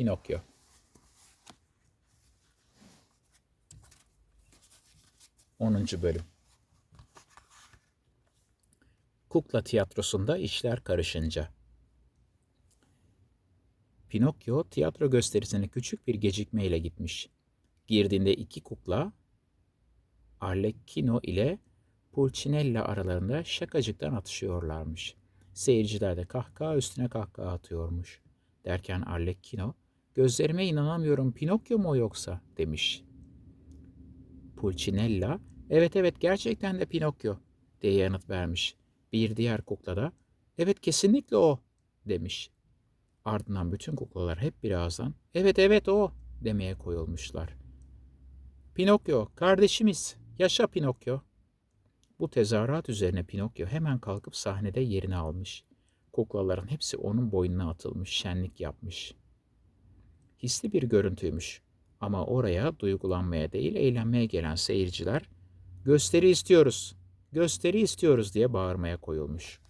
Pinokyo Onuncu Bölüm Kukla tiyatrosunda işler karışınca Pinokyo tiyatro gösterisine küçük bir gecikmeyle gitmiş. Girdiğinde iki kukla Arlecchino ile Pulcinella aralarında şakacıktan atışıyorlarmış. Seyirciler de kahkaha üstüne kahkaha atıyormuş. Derken Arlecchino, gözlerime inanamıyorum Pinokyo mu o yoksa demiş. Pulcinella, evet evet gerçekten de Pinokyo diye yanıt vermiş. Bir diğer kukla da, evet kesinlikle o demiş. Ardından bütün kuklalar hep bir ağızdan, evet evet o demeye koyulmuşlar. Pinokyo, kardeşimiz, yaşa Pinokyo. Bu tezahürat üzerine Pinokyo hemen kalkıp sahnede yerini almış. Kuklaların hepsi onun boynuna atılmış, şenlik yapmış. Hisli bir görüntüymüş. Ama oraya duygulanmaya değil eğlenmeye gelen seyirciler gösteri istiyoruz, gösteri istiyoruz diye bağırmaya koyulmuş.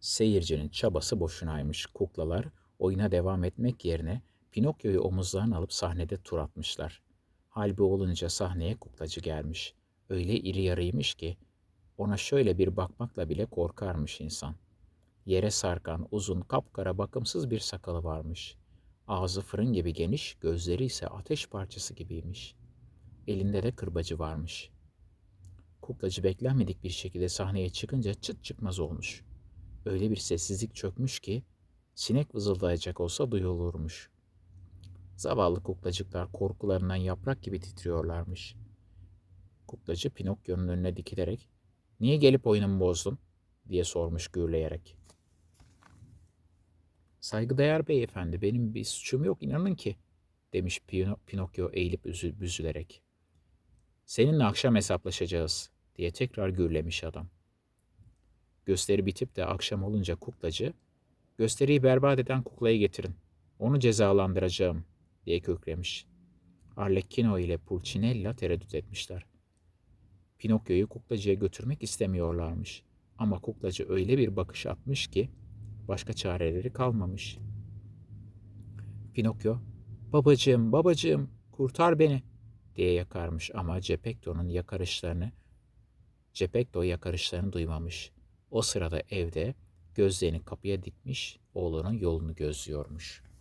Seyircinin çabası boşunaymış. Kuklalar oyuna devam etmek yerine Pinokyo'yu omuzlarına alıp sahnede tur atmışlar. Hal bu olunca sahneye kuklacı gelmiş. Öyle iri yarıymış ki ona şöyle bir bakmakla bile korkarmış insan. Yere sarkan uzun kapkara bakımsız bir sakalı varmış. Ağzı fırın gibi geniş, gözleri ise ateş parçası gibiymiş. Elinde de kırbacı varmış. Kuklacı beklenmedik bir şekilde sahneye çıkınca çıt çıkmaz olmuş. Öyle bir sessizlik çökmüş ki sinek vızıldayacak olsa duyulurmuş. Zavallı kuklacıklar korkularından yaprak gibi titriyorlarmış. Kuklacı Pinokyo'nun önüne dikilerek ''Niye gelip oyunumu bozdun?'' diye sormuş gürleyerek. Saygıdeğer beyefendi benim bir suçum yok inanın ki demiş Pino- Pinokyo eğilip üzü- büzülerek. Seninle akşam hesaplaşacağız diye tekrar gürlemiş adam. Gösteri bitip de akşam olunca kuklacı gösteriyi berbat eden kuklayı getirin. Onu cezalandıracağım diye köklemiş. Arlecchino ile Pulcinella tereddüt etmişler. Pinokyo'yu kuklacıya götürmek istemiyorlarmış. Ama kuklacı öyle bir bakış atmış ki başka çareleri kalmamış. Pinokyo, babacığım, babacığım, kurtar beni diye yakarmış ama Cepetto'nun yakarışlarını, Cepetto yakarışlarını duymamış. O sırada evde gözlerini kapıya dikmiş oğlunun yolunu gözlüyormuş.''